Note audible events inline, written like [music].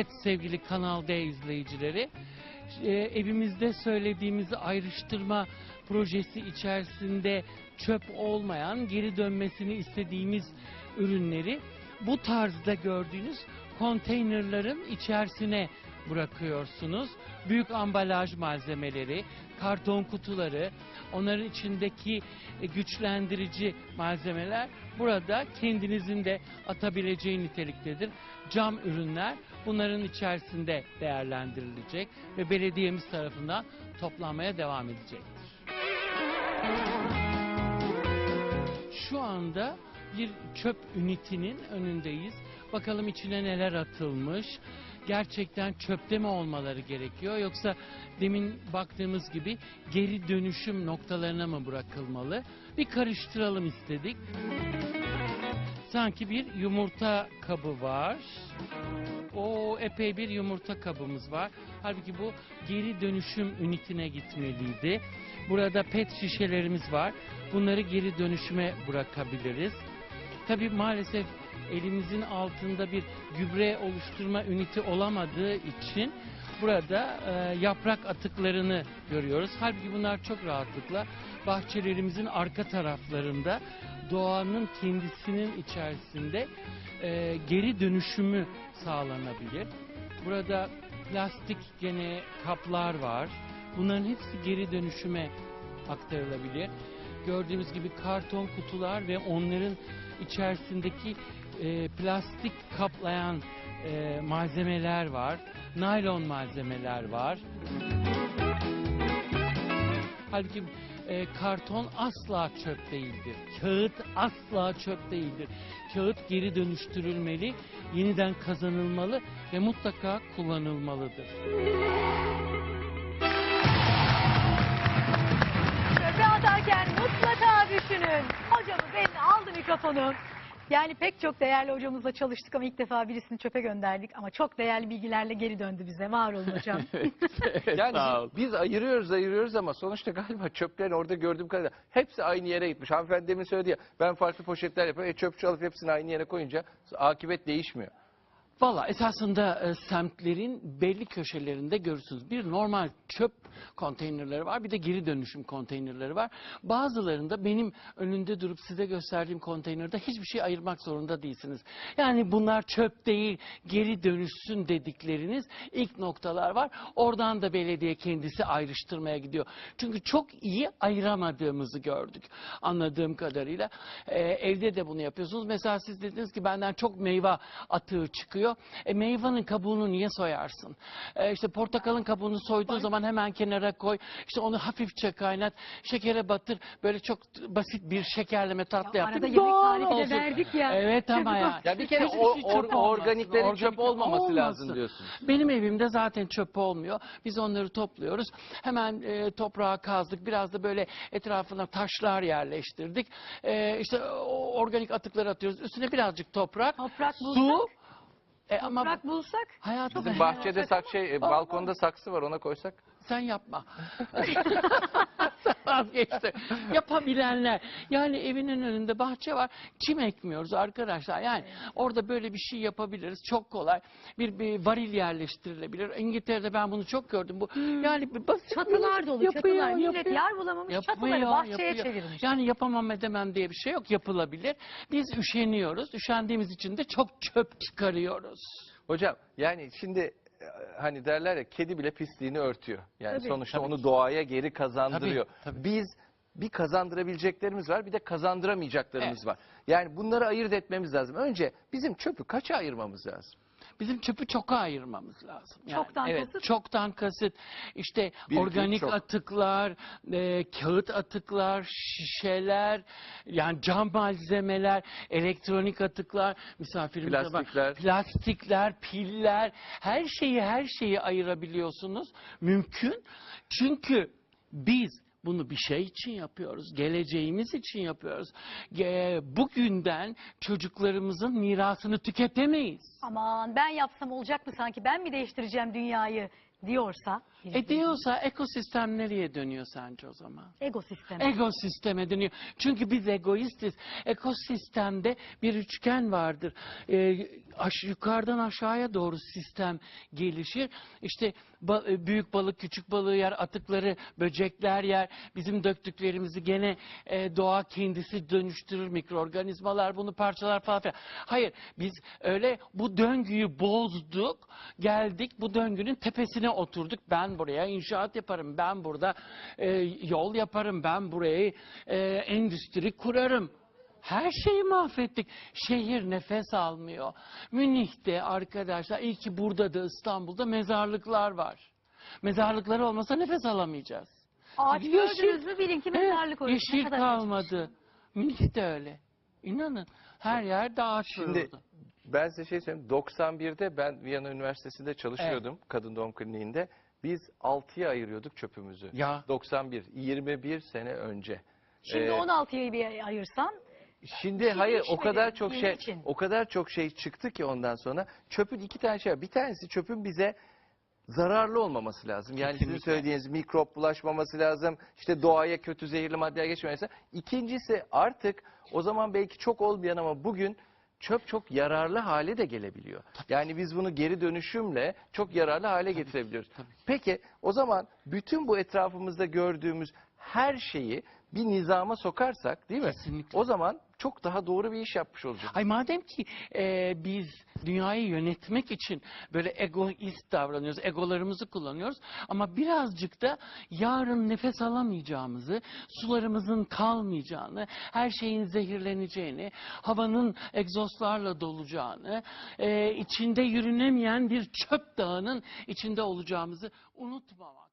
Evet sevgili Kanal D izleyicileri, e, evimizde söylediğimiz ayrıştırma projesi içerisinde çöp olmayan, geri dönmesini istediğimiz ürünleri bu tarzda gördüğünüz konteynerların içerisine bırakıyorsunuz. Büyük ambalaj malzemeleri, karton kutuları, onların içindeki e, güçlendirici malzemeler burada kendinizin de atabileceği niteliktedir. Cam ürünler bunların içerisinde değerlendirilecek ve belediyemiz tarafından toplanmaya devam edecektir. Şu anda bir çöp ünitinin önündeyiz. Bakalım içine neler atılmış. Gerçekten çöpte mi olmaları gerekiyor yoksa demin baktığımız gibi geri dönüşüm noktalarına mı bırakılmalı? Bir karıştıralım istedik. Sanki bir yumurta kabı var. O epey bir yumurta kabımız var. Halbuki bu geri dönüşüm ünitine gitmeliydi. Burada pet şişelerimiz var. Bunları geri dönüşüme bırakabiliriz. Tabii maalesef elimizin altında bir gübre oluşturma üniti olamadığı için burada e, yaprak atıklarını görüyoruz. Halbuki bunlar çok rahatlıkla bahçelerimizin arka taraflarında doğanın kendisinin içerisinde e, geri dönüşümü sağlanabilir. Burada plastik gene kaplar var. Bunların hepsi geri dönüşüme aktarılabilir. Gördüğünüz gibi karton kutular ve onların içerisindeki e, plastik kaplayan e, malzemeler var. Naylon malzemeler var. Halbuki e, karton asla çöp değildir. Kağıt asla çöp değildir. Kağıt geri dönüştürülmeli, yeniden kazanılmalı ve mutlaka kullanılmalıdır. Mikrofonu. Yani pek çok değerli hocamızla çalıştık ama ilk defa birisini çöpe gönderdik. Ama çok değerli bilgilerle geri döndü bize. Var olun hocam. [laughs] Yani biz, biz ayırıyoruz ayırıyoruz ama sonuçta galiba çöplerin orada gördüğüm kadarıyla hepsi aynı yere gitmiş. Hanımefendi demin söyledi ya ben farklı poşetler yapıyorum. E, çöpçü alıp hepsini aynı yere koyunca akıbet değişmiyor. Valla esasında e, semtlerin belli köşelerinde görürsünüz. Bir normal çöp konteynerleri var, bir de geri dönüşüm konteynerleri var. Bazılarında benim önünde durup size gösterdiğim konteynerde hiçbir şey ayırmak zorunda değilsiniz. Yani bunlar çöp değil, geri dönüşsün dedikleriniz ilk noktalar var. Oradan da belediye kendisi ayrıştırmaya gidiyor. Çünkü çok iyi ayıramadığımızı gördük anladığım kadarıyla. E, evde de bunu yapıyorsunuz. Mesela siz dediniz ki benden çok meyve atığı çıkıyor. E, meyvanın kabuğunu niye soyarsın? E, işte portakalın kabuğunu soyduğun zaman hemen kenara koy. İşte onu hafifçe kaynat. Şekere batır. Böyle çok basit bir şekerleme tatlı Ya yaptık. arada yemek tarifi de verdik ya. Evet ama ya. Ya bir kere Hiçbir o, şey or- çöp olmasın. organiklerin çöp olmaması olmasın. lazım diyorsunuz. Benim evimde zaten çöp olmuyor. Biz onları topluyoruz. Hemen e, toprağa kazdık. Biraz da böyle etrafına taşlar yerleştirdik. E, işte o organik atıkları atıyoruz. Üstüne birazcık toprak, Toprak su. E, ama toprak bulsak. hayatım Bizim bahçede sak şey, e, balkonda saksı var ona koysak. sen yapma. [laughs] Vazgeçti. [laughs] Yapabilenler. Yani evinin önünde bahçe var. Çim ekmiyoruz arkadaşlar. Yani orada böyle bir şey yapabiliriz. Çok kolay. Bir, bir varil yerleştirilebilir. İngiltere'de ben bunu çok gördüm. Bu yani bir basit Çatılar dolu Yapıyor, çatılar. Millet yapıyor. yer bulamamış çatıları Yapıyor, bahçeye yapıyor. çevirmiş. Yani yapamam edemem diye bir şey yok. Yapılabilir. Biz üşeniyoruz. Üşendiğimiz için de çok çöp çıkarıyoruz. Hocam yani şimdi hani derler ya kedi bile pisliğini örtüyor. Yani Tabii. sonuçta Tabii onu doğaya geri kazandırıyor. Tabii, tabii. Biz bir kazandırabileceklerimiz var bir de kazandıramayacaklarımız Evet. var. Yani bunları ayırt etmemiz lazım. Önce bizim çöpü kaça ayırmamız lazım? Bizim çöpü çoka ayırmamız lazım. Yani, Çoktan evet, kasıt? Çoktan kasıt. İşte Bir, organik çok. atıklar, e, kağıt atıklar, şişeler, yani cam malzemeler, elektronik atıklar, misafirimize bak. Plastikler. Plastikler, piller, her şeyi her şeyi ayırabiliyorsunuz. Mümkün. Çünkü biz bunu bir şey için yapıyoruz. Geleceğimiz için yapıyoruz. Ge- Bugünden çocuklarımızın mirasını tüketemeyiz. Aman ben yapsam olacak mı sanki ben mi değiştireceğim dünyayı diyorsa. E diyorsa ekosistem nereye dönüyor sence o zaman? Ekosistem. Ekosisteme dönüyor. Çünkü biz egoistiz. Ekosistemde bir üçgen vardır. Ee, aş- yukarıdan aşağıya doğru sistem gelişir. İşte ba- e, büyük balık küçük balığı yer, atıkları böcekler yer. Bizim döktüklerimizi gene e, doğa kendisi dönüştürür, mikroorganizmalar bunu parçalar falan filan. Hayır, biz öyle bu döngüyü bozduk, geldik bu döngünün tepesine oturduk. Ben buraya inşaat yaparım, ben burada e, yol yaparım, ben burayı e, endüstri kurarım. Her şeyi mahvettik. Şehir nefes almıyor. Münih'te arkadaşlar, iyi ki burada da İstanbul'da mezarlıklar var. Mezarlıklar olmasa nefes alamayacağız. Ağaç Yeşil- gördünüz mü bilin ki mezarlık. Ne Yeşil kadar kalmadı. Münih de öyle. İnanın her yerde ağaç Şimdi ben size şey söyleyeyim. 91'de ben Viyana Üniversitesi'nde çalışıyordum. Kadın doğum kliniğinde. Biz 6'ya ayırıyorduk çöpümüzü. Ya. 91, 21 sene önce. Şimdi Ee, 16'yı bir ayırsan Şimdi şey hayır o kadar çok şey için. o kadar çok şey çıktı ki ondan sonra çöpün iki tane şey var. Bir tanesi çöpün bize zararlı olmaması lazım. Yani sizin Kesinlikle. söylediğiniz mikrop bulaşmaması lazım. İşte doğaya kötü zehirli maddeler geçmemesi. İkincisi artık o zaman belki çok olmayan ama bugün çöp çok yararlı hale de gelebiliyor. Yani biz bunu geri dönüşümle çok yararlı hale getirebiliyoruz. Peki o zaman bütün bu etrafımızda gördüğümüz her şeyi bir nizama sokarsak değil mi? Kesinlikle. O zaman çok daha doğru bir iş yapmış olacağız. Ay madem ki e, biz dünyayı yönetmek için böyle egoist davranıyoruz, egolarımızı kullanıyoruz ama birazcık da yarın nefes alamayacağımızı, sularımızın kalmayacağını, her şeyin zehirleneceğini, havanın egzozlarla dolacağını, e, içinde yürünemeyen bir çöp dağının içinde olacağımızı unutmamak.